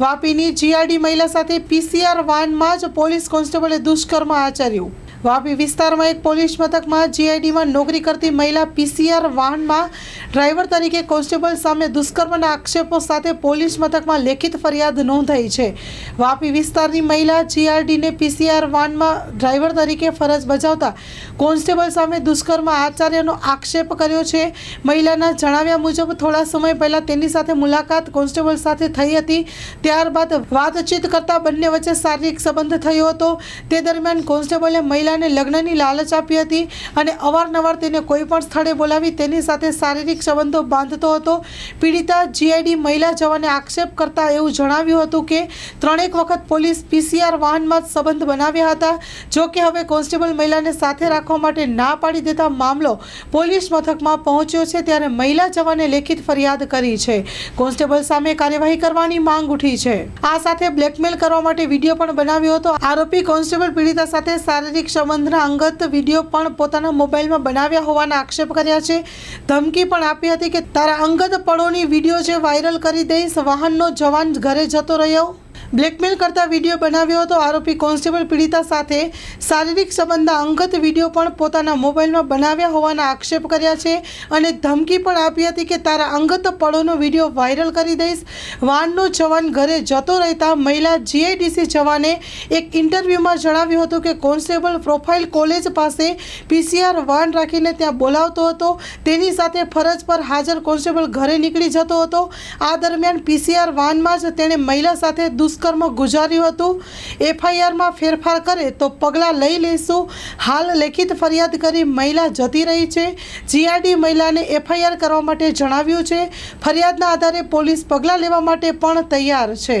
વાપીની GRD મહિલા સાથે PCR વાનમાં જ પોલીસ કોન્સ્ટેબલે દુષ્કર્મ આચર્યું. વાપી વિસ્તારમાં એક પોલીસ મથકમાં જીઆઈડીમાં નોકરી કરતી મહિલા પીસીઆર વાહનમાં ડ્રાઈવર તરીકે કોન્સ્ટેબલ સામે દુષ્કર્મના આક્ષેપો સાથે પોલીસ મથકમાં લેખિત ફરિયાદ નોંધાઈ છે. વાપી વિસ્તારની મહિલા જીઆરડીને પીસીઆર વાનમાં ડ્રાઈવર તરીકે ફરજ બજાવતા કોન્સ્ટેબલ સામે દુષ્કર્મ આચાર્યનો આક્ષેપ કર્યો છે. મહિલાના જણાવ્યા મુજબ થોડા સમય પહેલાં તેની સાથે મુલાકાત કોન્સ્ટેબલ સાથે થઈ હતી. ત્યારબાદ વાતચીત કરતા બંને વચ્ચે શારીરિક સંબંધ થયો હતો. તે દરમિયાન કોન્સ્ટેબલે મહિલાને લગ્નની લાલચ આપી હતી અને અવારનવાર તેને કોઈ પણ સ્થળે બોલાવી તેની સાથે શારીરિક સંબંધો બાંધતો હતો. પીડિતા જીઆઈડી મહિલા જવાને આક્ષેપ કરતા એવું જણાવ્યું હતું કે, ત્રણેક વખત પોલીસ પીસીઆર વાહનમાં સંબંધ બનાવ્યા હતા. જો કે હવે કોન્સ્ટેબલ મહિલાને સાથે રાખવા માટે ના પાડી દેતા મામલો પોલીસ મથકમાં પહોંચ્યો છે ત્યારે મહિલા જવાને લેખિત ફરિયાદ કરી છે. કોન્સ્ટેબલ સામે કાર્યવાહી કરવાની માંગ ઉઠી છે. આ સાથે બ્લેકમેલ કરવા માટે વીડિયો પણ બનાવ્યો હતો. આરોપી કોન્સ્ટેબલ પીડિતા સાથે શારીરિક સંબંધના અંગત વીડિયો પણ પોતાના મોબાઈલમાં બનાવ્યા હોવાના આક્ષેપ કર્યા છે. ધમકી પણ આપી હતી કે તારા અંગત પળોની વીડિયો જે વાયરલ કરી દઈશ, વાહનનો જવાન ઘરે જતો રહ્યો. બ્લેકમેલ કરતા વીડિયો બનાવ્યો હતો. આરોપી કોન્સ્ટેબલ પીડિતા સાથે શારીરિક સંબંધના અંગત વીડિયો પણ પોતાના મોબાઈલમાં બનાવ્યા હોવાના આક્ષેપ કર્યા છે અને ધમકી પણ આપી હતી કે તારા અંગત પળોનો વીડિયો વાયરલ કરી દઈશ. વાનનો જવાન ઘરે જતો રહેતા મહિલા જીઆઈડીસી જવાને એક ઇન્ટરવ્યૂમાં જણાવ્યું હતું કે કોન્સ્ટેબલ પ્રોફાઇલ કોલેજ પાસે પીસીઆર વાન રાખીને ત્યાં બોલાવતો હતો. તેની સાથે ફરજ પર હાજર કોન્સ્ટેબલ ઘરે નીકળી જતો હતો. આ દરમિયાન પીસીઆર વાનમાં જ તેણે મહિલા સાથે દુષ્કર્મ ગુજાર્યું હતું. એફઆઈઆરમાં ફેરફાર કરે તો પગલાં લઈ લઈશું. હાલ લેખિત ફરિયાદ કરી મહિલા જતી રહી છે. જીઆરડી મહિલાને એફઆઈઆર કરવા માટે જણાવ્યું છે. ફરિયાદના આધારે પોલીસ પગલાં લેવા માટે પણ તૈયાર છે.